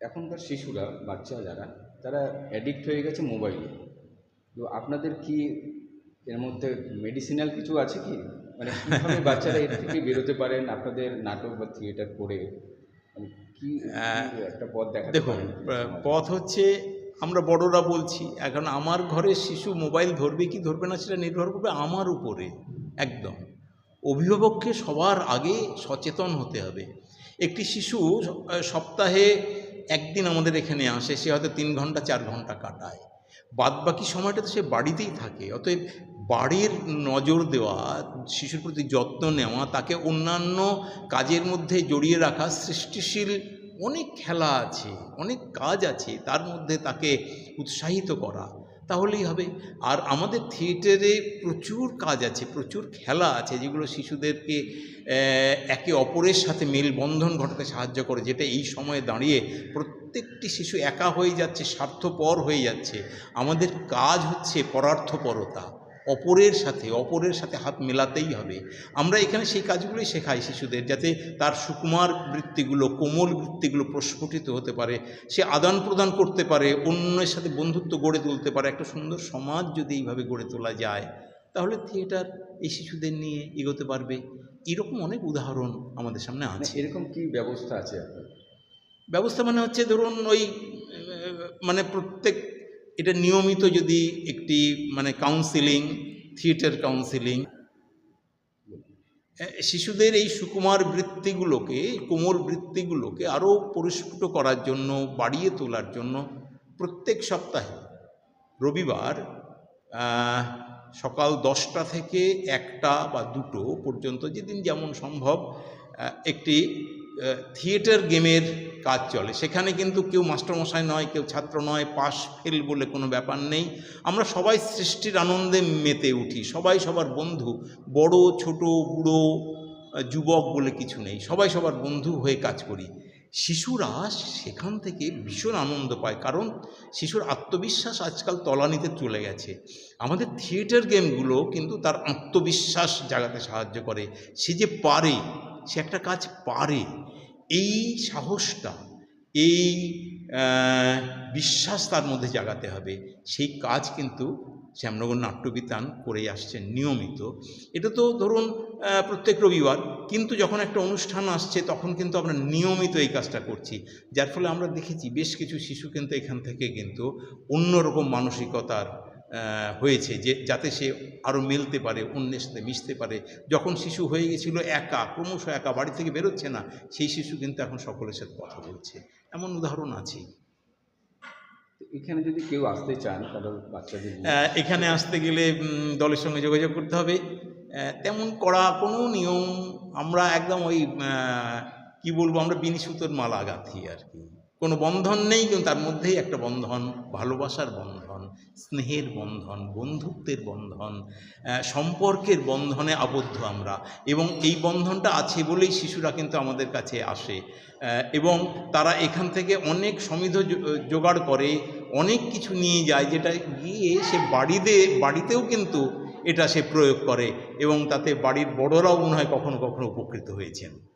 এখনকার শিশুরা বাচ্চা যারা তারা অ্যাডিক্ট হয়ে গেছে মোবাইলে তো আপনাদের কি এর মধ্যে মেডিসিনাল কিছু আছে কি? মানে কীভাবে বাচ্চারা এর থেকে বেরোতে পারেন আপনাদের নাটক বা থিয়েটার করে? মানে কি কি একটা পথ দেখাতে দেখুন পথ হচ্ছে আমরা বড়রা বলছি এখন আমার ঘরে শিশু মোবাইল ধরবে কি ধরবে না সেটা নির্ভর করবে আমার উপরে একদম। অভিভাবককে সবার আগে সচেতন হতে হবে। একটি শিশু সপ্তাহে একদিন আমাদের এখানে আসে, সে হয়তো তিন ঘণ্টা, চার ঘণ্টা কাটায়। বাদ বাকি সময়টা তো সে বাড়িতেই থাকে। অতএব বাড়ির নজর দেওয়া, শিশুর প্রতি যত্ন নেওয়া, তাকে অন্যান্য কাজের মধ্যে জড়িয়ে রাখা, সৃষ্টিশীল অনেক খেলা আছে, অনেক কাজ আছে, তার মধ্যে তাকে উৎসাহিত করা। তাহলেই হবে। আর আমাদের থিয়েটারে প্রচুর কাজ আছে, প্রচুর খেলা আছে যেগুলো শিশুদেরকে একে অপরের সাথে মেলবন্ধন ঘটাতে সাহায্য করে, যেটা এই সময়ে দাঁড়িয়ে প্রত্যেকটি শিশু একা হয়ে যাচ্ছে, স্বার্থপর হয়ে যাচ্ছে। আমাদের কাজ হচ্ছে পরার্থপরতা। অপরের সাথে অপরের সাথে হাত মেলাতেই হবে। আমরা এখানে সেই কাজগুলোই শেখাই শিশুদের যাতে তার সুকুমার বৃত্তিগুলো কোমল বৃত্তিগুলো প্রস্ফুটিত হতে পারে সে আদান প্রদান করতে পারে অন্যের সাথে বন্ধুত্ব গড়ে তুলতে পারে। একটা সুন্দর সমাজ যদি এইভাবে গড়ে তোলা যায় তাহলে থিয়েটার এই শিশুদের নিয়ে এগোতে পারবে। এরকম অনেক উদাহরণ আমাদের সামনে মানে আছে। এরকম কি ব্যবস্থা আছে ব্যবস্থা মানে হচ্ছে ধরুন ওই মানে প্রত্যেক এটা নিয়মিত যদি একটি মানে কাউন্সিলিং থিয়েটার কাউন্সিলিং শিশুদের এই সুকুমার বৃত্তিগুলোকে কোমল বৃত্তিগুলোকে আরও পরিস্ফুট করার জন্য, বাড়িয়ে তোলার জন্য প্রত্যেক সপ্তাহে রবিবার সকাল দশটা থেকে একটা বা দুটো পর্যন্ত যেদিন যেমন সম্ভব একটি থিয়েটার গেমের কাজ চলে। সেখানে কিন্তু কেউ মাস্টারমশাই নয়, কেউ ছাত্র নয়, পাশ ফেল বলে কোনো ব্যাপার নেই। আমরা সবাই সৃষ্টির আনন্দে মেতে উঠি, সবাই সবার বন্ধু। বড়, ছোট, বুড়ো যুবক বলে কিছু নেই, সবাই সবার বন্ধু হয়ে কাজ করি। শিশুরা সেখান থেকে ভীষণ আনন্দ পায়, কারণ শিশুর আত্মবিশ্বাস আজকাল তলানিতে চলে গেছে। আমাদের থিয়েটার গেমগুলো কিন্তু তার আত্মবিশ্বাস জাগাতে সাহায্য করে। সে যে পারে, সে একটা কাজ পারে। এই সাহসটা, এই বিশ্বাস তার মধ্যে জাগাতে হবে। সেই কাজ কিন্তু শ্যামনগর নাট্যবিতান করে আসছেন নিয়মিত। এটা তো ধরুন প্রত্যেক রবিবার। কিন্তু যখন একটা অনুষ্ঠান আসছে, তখন কিন্তু আমরা নিয়মিত এই কাজটা করছি। যার ফলে আমরা দেখেছি, বেশ কিছু শিশু কিন্তু এখান থেকে কিন্তু অন্যরকম মানসিকতার হয়েছে যে যাতে সে আরও মিলতে পারে অন্যের সাথে মিশতে পারে। যখন শিশু হয়ে গেছিল একা ক্রমশ একা বাড়ি থেকে বেরোচ্ছে না সেই শিশু কিন্তু এখন সকলের সাথে কথা বলছে। এমন উদাহরণ আছেই তো এখানে যদি কেউ আসতে চান কারোর বাচ্চাদের এখানে আসতে গেলে দলের সঙ্গে যোগাযোগ করতে হবে। তেমন করা কোনো নিয়ম আমরা একদম ওই কি বলব আমরা বিনি সুতোর মালা গাঁথি আর কি। কোনো বন্ধন নেই, কিন্তু তার মধ্যেই একটা বন্ধন, ভালোবাসার বন্ধন, স্নেহের বন্ধন, বন্ধুত্বের বন্ধন সম্পর্কের বন্ধনে আবদ্ধ আমরা। এবং এই বন্ধনটা আছে বলেই শিশুরা কিন্তু আমাদের কাছে আসে। এবং তারা এখান থেকে অনেক সমিধ জোগাড় করে, অনেক কিছু নিয়ে যায়, যেটা গিয়ে সে বাড়িতে, বাড়িতেও কিন্তু এটা সে প্রয়োগ করে। এবং তাতে বাড়ির বড়রাও মনে হয় কখনো কখনো উপকৃত হয়েছেন।